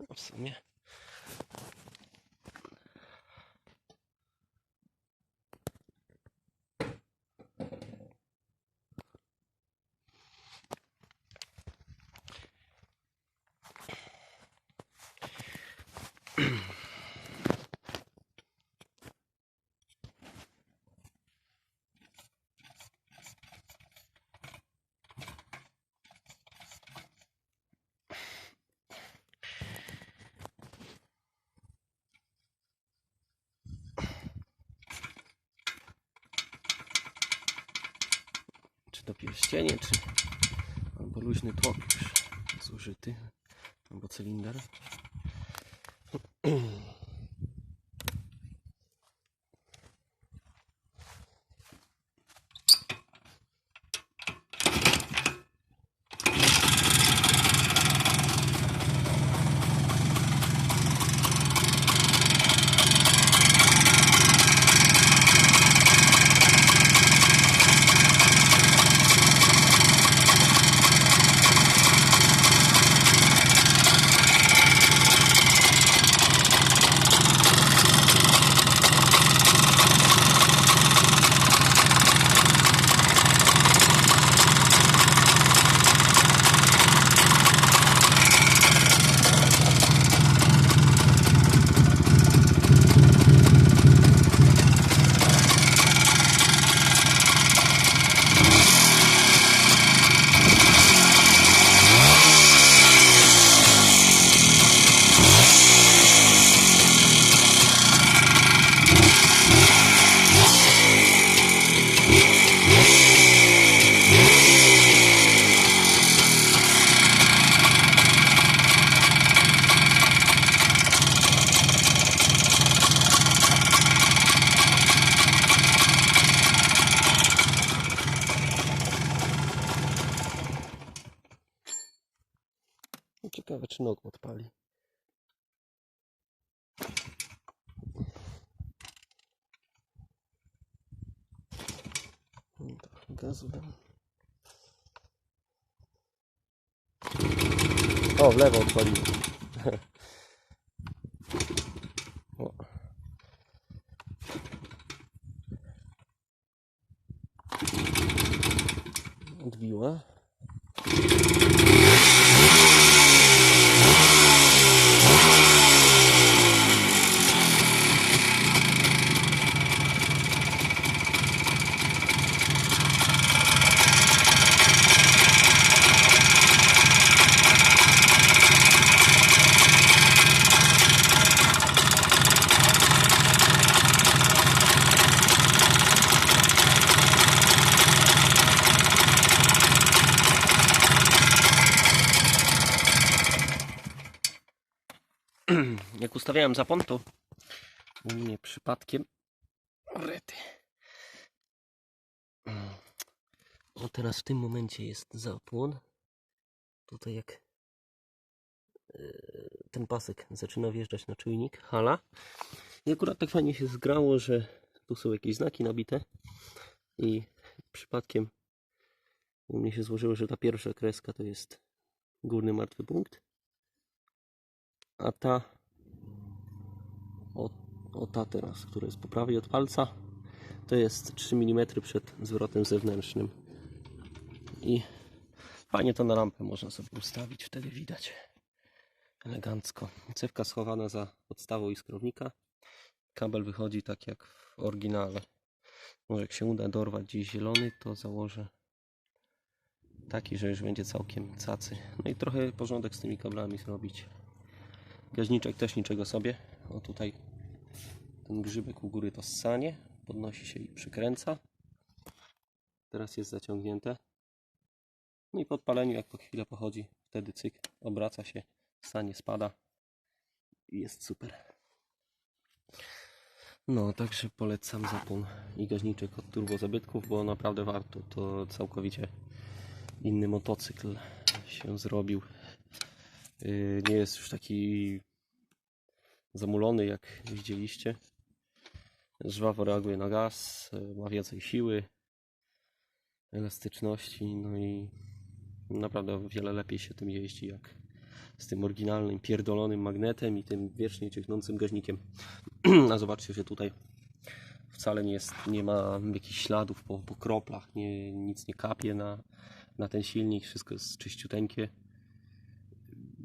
No w to pierścienie, czy albo luźny tłok już zużyty, albo cylinder. Ciekawe, czy nog odpali. Gazu dam. O, w lewo odpaliłem. Odbiła. jak ustawiałem zapon, to u mnie przypadkiem. Rety. O, teraz w tym momencie jest zapłon. Tutaj jak e, ten pasek zaczyna wjeżdżać na czujnik, hala. I akurat tak fajnie się zgrało, że tu są jakieś znaki nabite i przypadkiem u mnie się złożyło, że ta pierwsza kreska to jest górny martwy punkt, a ta o, ta teraz, która jest po prawej od palca to jest 3 mm przed zwrotem zewnętrznym. I fajnie to na lampę można sobie ustawić, wtedy widać elegancko. Cewka schowana za podstawą iskrownika kabel wychodzi tak jak w oryginale. Może jak się uda dorwać gdzieś zielony to założę taki, że już będzie całkiem cacy. No i trochę porządek z tymi kablami zrobić. Gaźniczek też niczego sobie. O tutaj ten grzybek u góry to ssanie. Podnosi się i przykręca. Teraz jest zaciągnięte. No i po odpaleniu, jak po chwilę pochodzi, wtedy cyk, obraca się, ssanie spada i jest super. No, także polecam zapon i gaźniczek od turbo zabytków, bo naprawdę warto. To całkowicie inny motocykl się zrobił. Yy, nie jest już taki zamulony jak widzieliście. Żwawo reaguje na gaz, ma więcej siły, elastyczności, no i naprawdę o wiele lepiej się tym jeździ jak z tym oryginalnym, pierdolonym magnetem i tym wiecznie cieknącym gaźnikiem. A zobaczcie, że tutaj wcale nie, jest, nie ma jakichś śladów po, po kroplach, nie, nic nie kapie na, na ten silnik, wszystko jest czyściuteńkie.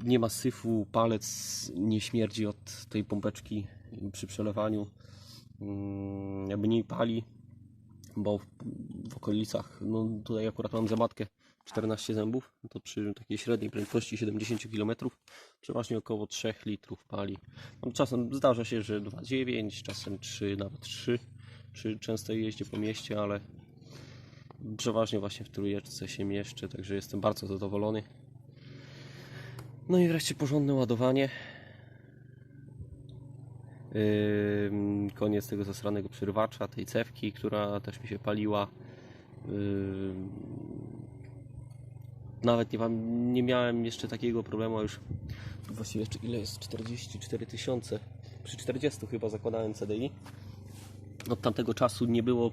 Nie ma syfu, palec nie śmierdzi od tej pompeczki przy przelewaniu. Mm, Mniej pali, bo w, w okolicach, no tutaj akurat mam zamatkę 14 zębów, to przy takiej średniej prędkości 70 km przeważnie około 3 litrów pali. Czasem zdarza się, że 2,9, czasem 3, nawet 3 przy częstej jeździe po mieście, ale przeważnie właśnie w trójeczce się mieszczę, także jestem bardzo zadowolony. No i wreszcie porządne ładowanie. Koniec tego zasranego przyrywacza, tej cewki, która też mi się paliła. Nawet nie, nie miałem jeszcze takiego problemu, a już właściwie jeszcze ile jest? 44 tysiące. Przy 40 chyba zakładałem CDI. Od tamtego czasu nie było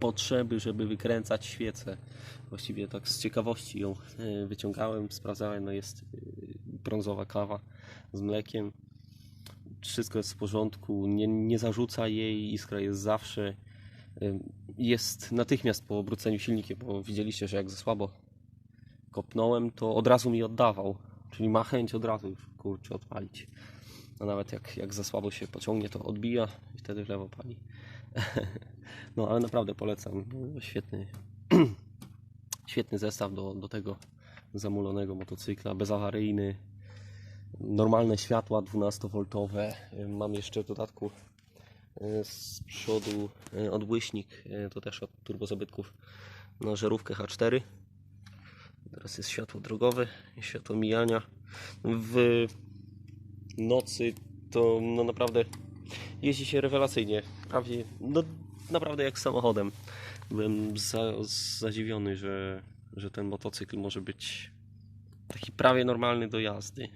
potrzeby, żeby wykręcać świecę. Właściwie tak z ciekawości ją e, wyciągałem, sprawdzałem, no jest e, brązowa kawa z mlekiem. Wszystko jest w porządku, nie, nie zarzuca jej, iskra jest zawsze. Jest natychmiast po obróceniu silnikiem, bo widzieliście, że jak za słabo kopnąłem, to od razu mi oddawał. Czyli ma chęć od razu już kurczę odpalić. A nawet jak, jak za słabo się pociągnie, to odbija i wtedy w lewo pali. No ale naprawdę polecam. Świetny, świetny zestaw do, do tego zamulonego motocykla, bezawaryjny. Normalne światła 12V. Mam jeszcze w dodatku e, z przodu e, odbłyśnik, to też od turbozabytków na żarówkę H4. Teraz jest światło drogowe i światło mijania. W nocy to no naprawdę jeździ się rewelacyjnie. Prawie, no naprawdę jak samochodem. Byłem za, zadziwiony, że, że ten motocykl może być taki prawie normalny do jazdy.